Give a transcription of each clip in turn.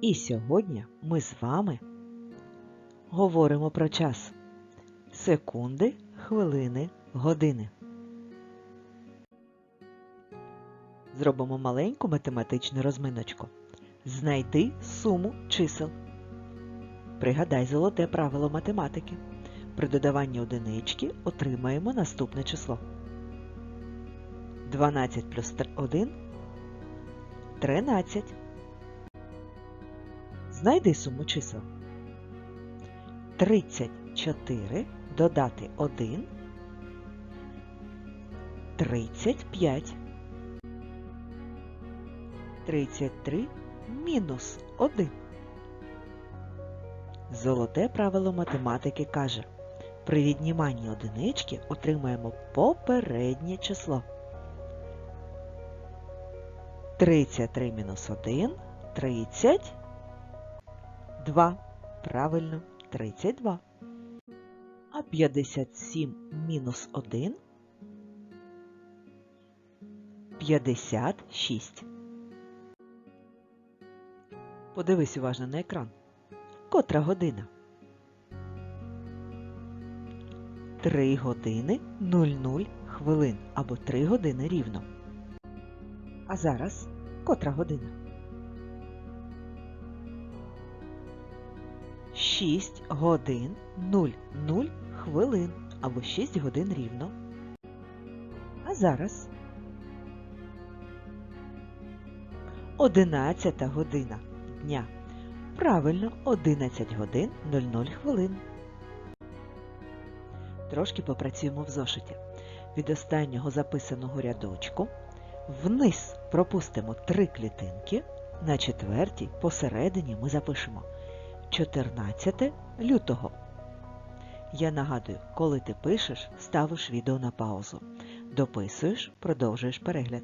І сьогодні ми з вами говоримо про час. Секунди, хвилини, години. Зробимо маленьку математичну розминочку. Знайди суму чисел. Пригадай золоте правило математики. При додаванні одинички отримаємо наступне число. 12 плюс 1 – 13. Знайди суму чисел. 34 додати 1 – 35. 33 мінус 1. Золоте правило математики каже, при відніманні одинички отримаємо попереднє число. 33 мінус 1 – 32. Правильно, 32. А 57 мінус 1 – 56. Подивись уважно на екран. Котра година? 3 години 00 хвилин або 3 години рівно. А зараз котра година? 6 годин 00 хвилин або 6 годин рівно. А зараз 11 година дня. Правильно, 11 годин 00 хвилин. Трошки попрацюємо в зошиті. Від останнього записаного рядочку вниз пропустимо три клітинки, на четвертій посередині ми запишемо 14 лютого. Я нагадую, коли ти пишеш, ставиш відео на паузу. Дописуєш, продовжуєш перегляд.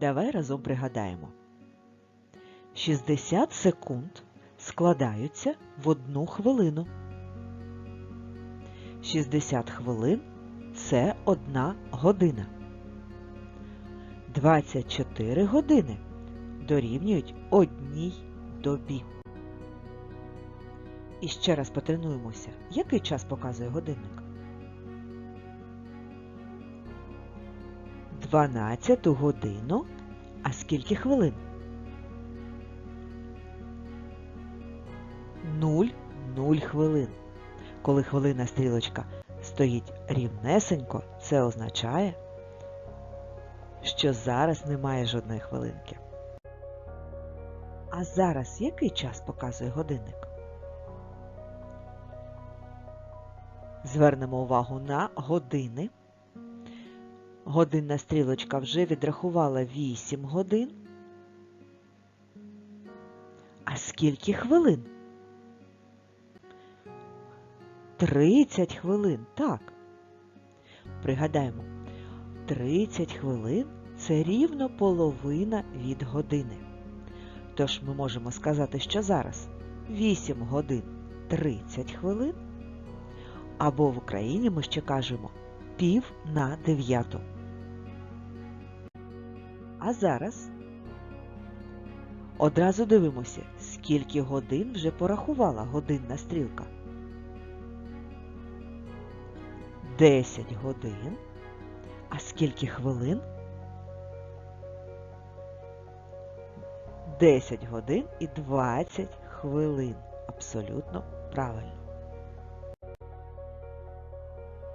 Давай разом пригадаємо. 60 секунд складаються в одну хвилину. 60 хвилин це одна година. 24 години дорівнюють одній добі. І ще раз потренуємося, який час показує годинник. 12 годину. А скільки хвилин? 0, 0 хвилин. Коли хвилина стрілочка стоїть рівнесенько, це означає, що зараз немає жодної хвилинки. А зараз який час показує годинник? Звернемо увагу на години. Годинна стрілочка вже відрахувала 8 годин. А скільки хвилин? 30 хвилин, так. Пригадаємо, 30 хвилин це рівно половина від години. Тож ми можемо сказати, що зараз 8 годин 30 хвилин, або в Україні ми ще кажемо пів на дев'яту. А зараз одразу дивимося, скільки годин вже порахувала годинна стрілка. 10 годин. А скільки хвилин? 10 годин і 20 хвилин. Абсолютно правильно.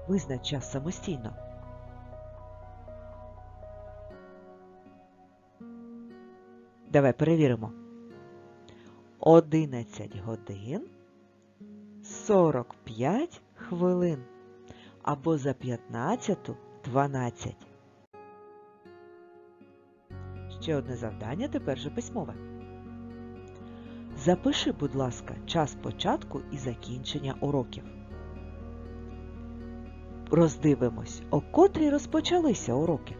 Визнач час самостійно. Давай перевіримо. 11 годин 45 хвилин. Або за 15 12. Ще одне завдання тепер же письмове. Запиши, будь ласка, час початку і закінчення уроків. Роздивимось, о котрій розпочалися уроки.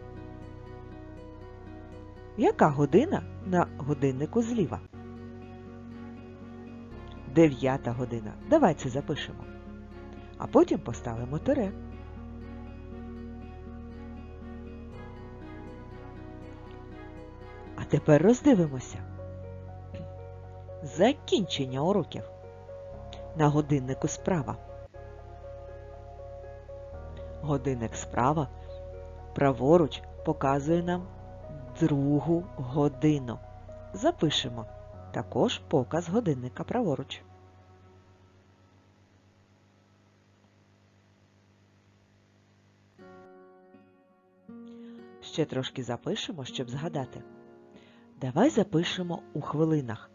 Яка година на годиннику зліва? Дев'ята година. Давай це запишемо. А потім поставимо тире. Тепер роздивимося. Закінчення уроків. На годиннику справа. Годинник справа праворуч показує нам другу годину. Запишемо також показ годинника праворуч. Ще трошки запишемо, щоб згадати. Давай запишемо у хвилинах,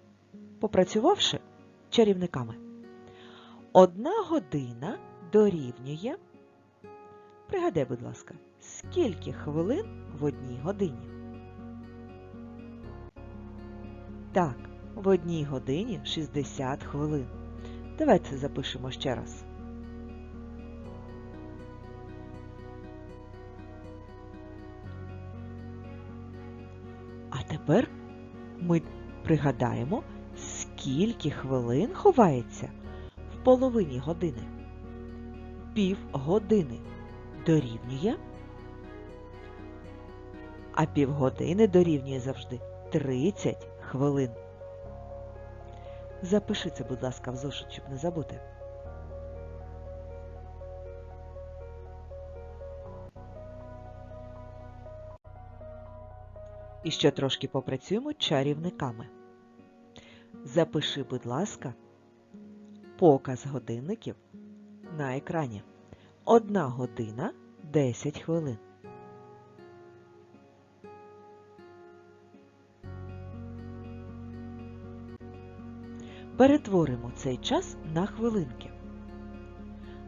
попрацювавши чарівниками. Одна година дорівнює. Пригадай, будь ласка, скільки хвилин в одній годині? Так, в одній годині 60 хвилин. Давай це запишемо ще раз. Тепер ми пригадаємо, скільки хвилин ховається в половині години. Пів години дорівнює, а півгодини дорівнює завжди 30 хвилин. Запиши це, будь ласка, в зошит, щоб не забути. І ще трошки попрацюємо чарівниками. Запиши, будь ласка, показ годинників на екрані. Одна година 10 хвилин. Перетворимо цей час на хвилинки.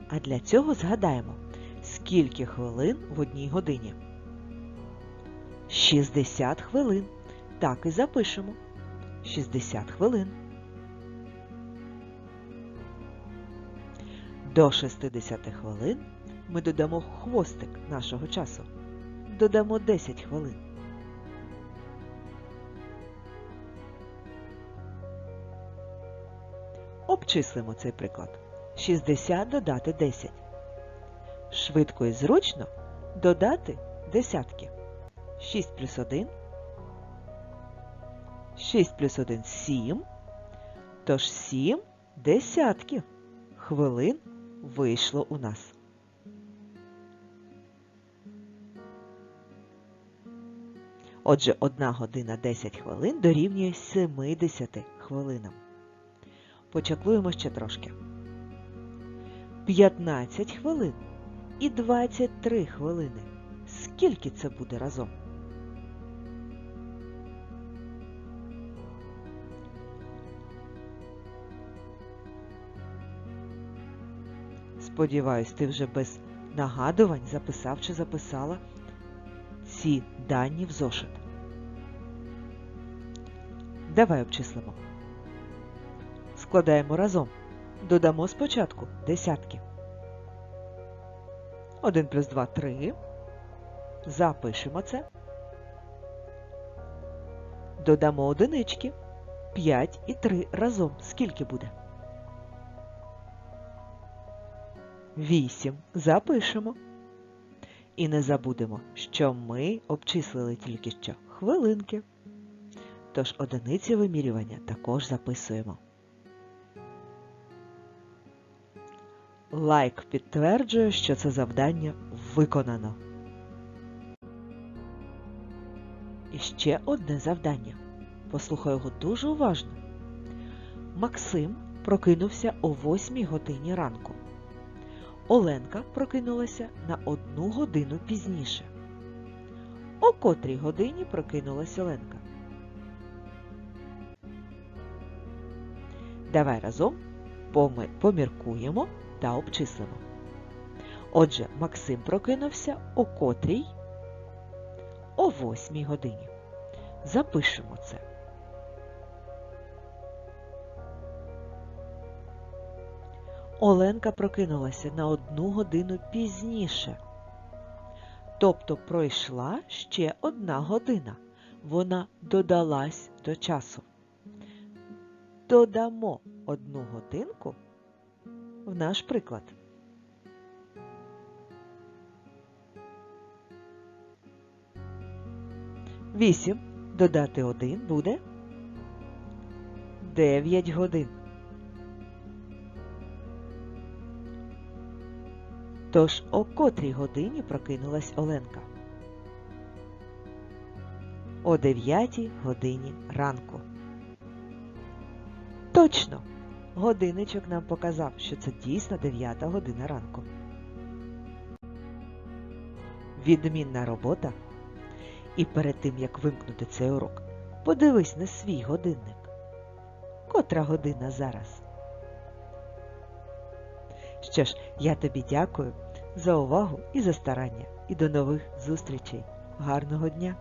А для цього згадаємо, скільки хвилин в одній годині. 60 хвилин. Так і запишемо. 60 хвилин. До 60 хвилин ми додамо хвостик нашого часу. Додамо 10 хвилин. Обчислимо цей приклад. 60 додати 10. Швидко і зручно додати десятки. 6 плюс 1. 6 плюс 1 7. Тож 7 десятків хвилин вийшло у нас. Отже, 1 година 10 хвилин дорівнює 70 хвилинам. Почаклуємо ще трошки. 15 хвилин і 23 хвилини. Скільки це буде разом? Сподіваюсь, ти вже без нагадувань записав чи записала ці дані в зошит. Давай обчислимо. Складаємо разом. Додамо спочатку десятки. 1 плюс 2 – 3. Запишемо це. Додамо одинички. 5 і 3 разом. Скільки буде? 8. Запишемо. І не забудемо, що ми обчислили тільки що хвилинки. Тож одиниці вимірювання також записуємо. Лайк підтверджує, що це завдання виконано. І ще одне завдання. Послухай його дуже уважно. Максим прокинувся о 8 годині ранку. Оленка прокинулася на одну годину пізніше. О котрій годині прокинулася Оленка? Давай разом поміркуємо та обчислимо. Отже, Максим прокинувся о котрій? О восьмій годині. Запишемо це. Оленка прокинулася на одну годину пізніше. Тобто пройшла ще одна година. Вона додалась до часу. Додамо одну годинку в наш приклад. Вісім Додати 1 буде 9 годин. Тож о котрій годині прокинулась Оленка? О 9 годині ранку. Точно! Годинничок нам показав, що це дійсно 9 година ранку. Відмінна робота. І перед тим, як вимкнути цей урок, подивись на свій годинник. Котра година зараз? Що ж, я тобі дякую за увагу і за старання. І до нових зустрічей. Гарного дня!